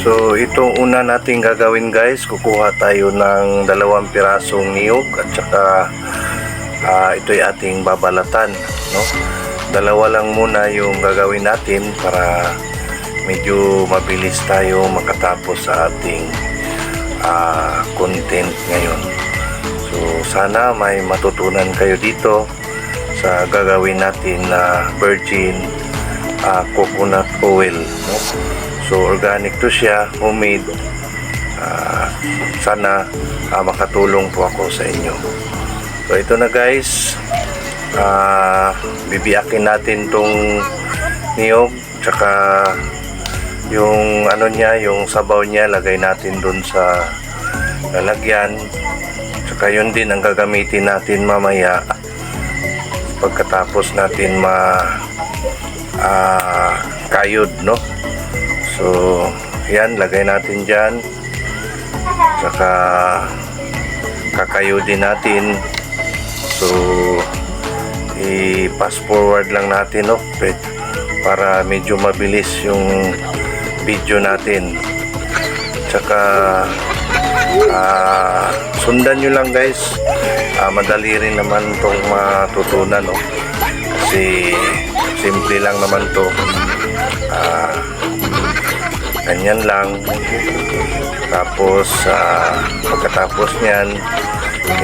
So itong una nating gagawin guys, kukuha tayo ng dalawang pirasong niyog at saka ah, ito'y ating babalatan, no? Dalawa lang muna yung gagawin natin para medyo mabilis tayo makatapos sa ating ah, content ngayon. So sana may matutunan kayo dito sa gagawin natin na virgin ah, coconut oil, no? So organic to siya, homemade. Ah, sana ah, makatulong po ako sa inyo. So ito na guys. Ah, bibiyakin natin tong niyog tsaka yung ano niya, yung sabaw niya lagay natin dun sa lalagyan. Tsaka yun din ang gagamitin natin mamaya pagkatapos natin ma ah, kayod, no? So, yan, lagay natin dyan. Tsaka, kakayodin natin. So, i-pass forward lang natin, no? Para medyo mabilis yung video natin. Tsaka, ah, sundan nyo lang guys. Ah, madali rin naman tong matutunan, no? Kasi, simple lang naman to. Ganyan lang. Tapos ah, pagkatapos niyan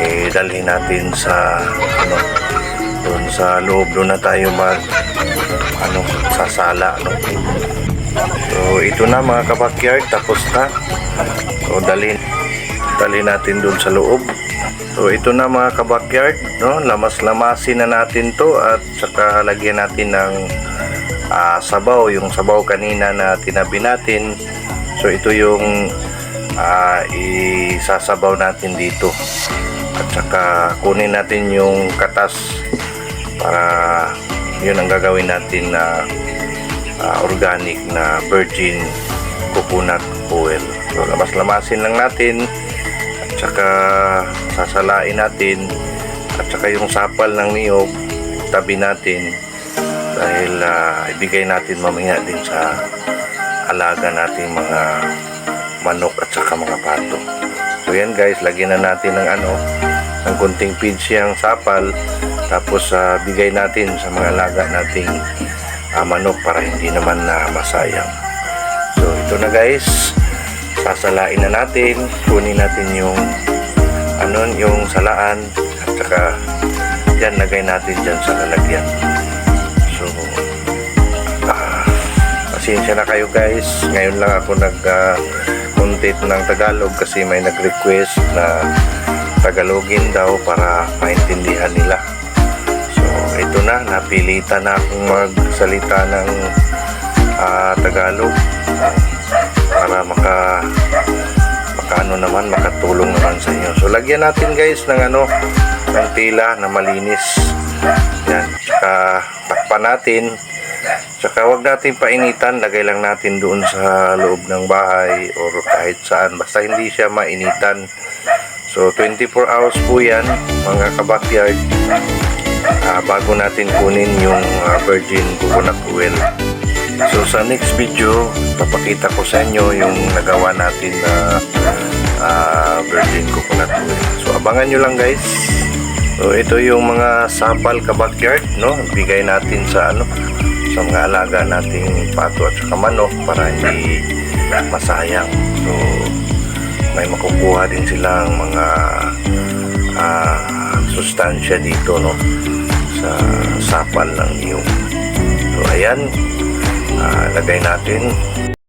eh, dalhin natin sa ano doon sa loob. Doon na tayo mag ano sasala no? So ito na mga kabakyard. Tapos na. So dalhin dalhin natin doon sa loob. So ito na mga kabakyard no? Lamas lamasin na natin to at saka lagyan natin ng ah, sabaw, yung sabaw kanina na tinabi natin. So ito yung ah, isasabaw natin dito. At saka kunin natin yung katas para yun ang gagawin natin na ah, organic na virgin coconut oil. So lamas-lamasin lang natin at saka sasalain natin at saka yung sapal ng niyog tabi natin dahil ah, ibigay natin mamaya din sa alaga nating mga manok at saka mga pato. So yan guys, lagyan na natin ng ano, ng kunting feed siyang sapal tapos ah, bigay natin sa mga alaga nating ah, manok para hindi naman na masayang. So ito na guys, sasalain na natin, kunin natin yung ano, yung salaan at saka yan lagay natin dyan sa lalagyan. Pasensya na kayo guys. Ngayon lang ako nag ah, content ng Tagalog kasi may nag-request na Tagalogin daw para maintindihan nila. So, ito na. Napilitan na akong magsalita ng ah, Tagalog para maka makaano naman makatulong naman sa inyo. So lagyan natin guys ng ano ng tila na malinis. Yan. Tsaka takpan natin. Tsaka wag natin painitan, lagay lang natin doon sa loob ng bahay or kahit saan. Basta hindi siya mainitan. So 24 hours po yan mga kabakyard ah, bago natin kunin yung ah, virgin coconut oil. So sa next video, papakita ko sa inyo yung nagawa natin na ah, virgin coconut oil. So abangan nyo lang guys. So ito yung mga sapal kabakyard, no? Bigay natin sa ano sa mga alaga nating pato at saka manok para hindi masayang. So may makukuha din silang mga ah, sustansya dito, no? Sa sapal ng iyong. So ayan, Ah, lagay natin